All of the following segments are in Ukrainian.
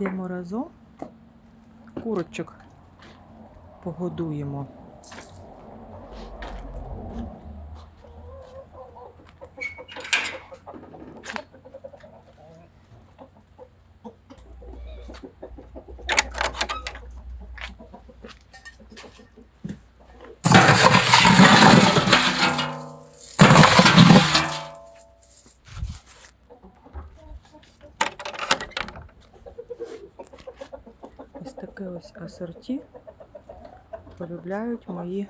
Йдемо разом. Курочок погодуємо. Ось асорті полюбляють мої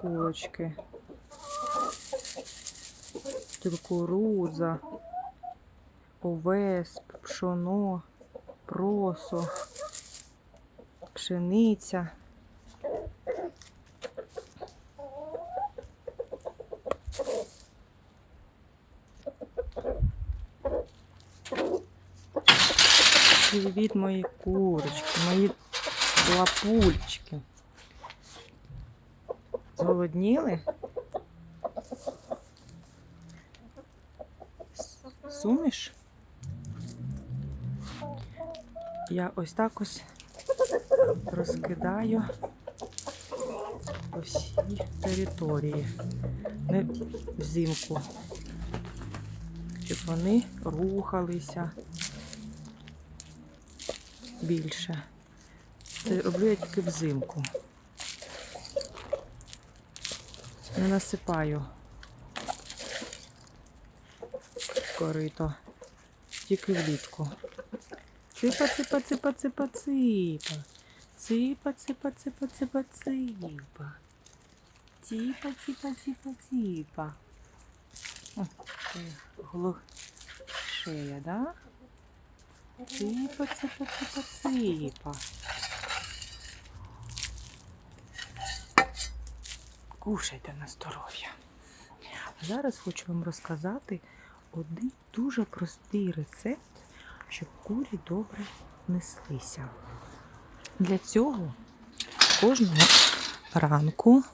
курочки. Кукурудза, овес, пшоно, просо, пшениця. Привіт, мої курочки, мої лапульчики. Зголодніли? С- Суміш? Я ось так ось розкидаю по всій території. Не взимку. Щоб вони рухалися більше. Це роблю я тільки взимку. Не насипаю корито. Тільки влітку. Ципа, ципа, ципа, ципа, ципа. Ципа, ципа, ципа, ципа, ципа. Ципа, ципа, ципа, ципа. О, голов... шея, да? Ципа, ципа, ципа, ципа. Кушайте на здоров'я. Зараз хочу вам розказати один дуже простий рецепт, щоб курі добре неслися. Для цього кожного ранку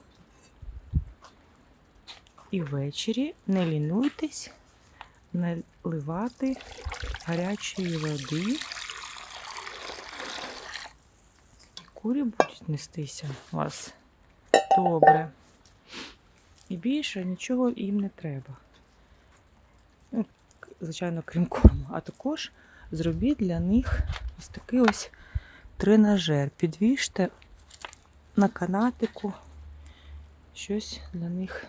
і ввечері не лінуйтесь наливати гарячої води. І курі будуть нестися у вас добре. І більше нічого їм не треба. Ну, звичайно, крім корму. А також зробіть для них ось такий ось тренажер. Підвіжте на канатику щось для них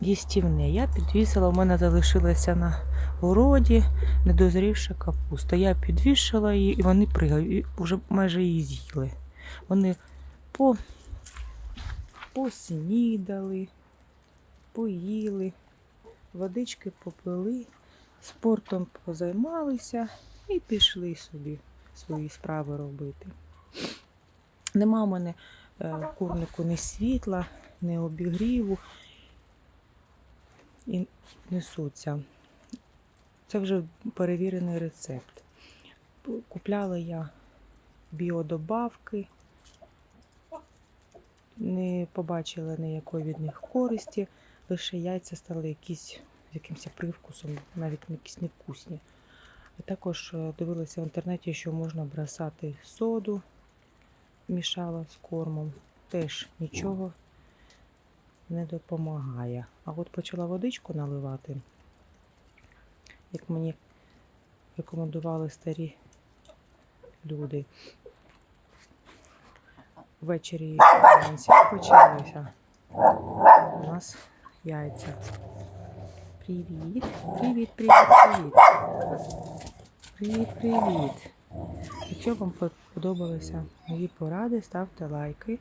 їстівне. Я підвісила, у мене залишилася на городі недозрівша капуста. Я підвішала її і вони пригають, і вже майже її з'їли. Вони по, поснідали, поїли, водички попили, спортом позаймалися і пішли собі свої справи робити. Нема в мене е, курнику ні світла, ні обігріву і несуться. Це вже перевірений рецепт. Купляла я біодобавки, не побачила ніякої від них користі, лише яйця стали якісь з якимось привкусом, навіть якісь невкусні. А також е, дивилася в інтернеті, що можна бросати соду, мішала з кормом. Теж нічого не допомагає. А от почала водичку наливати, як мені рекомендували старі люди. Ввечері почалося. У нас яйця. Привіт, привіт, привіт, привіт. Привіт, привіт. Якщо вам подобалися мої поради, ставте лайки.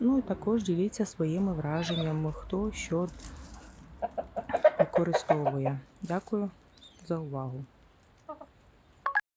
Ну і також діліться своїми враженнями, хто що використовує. Дякую за увагу.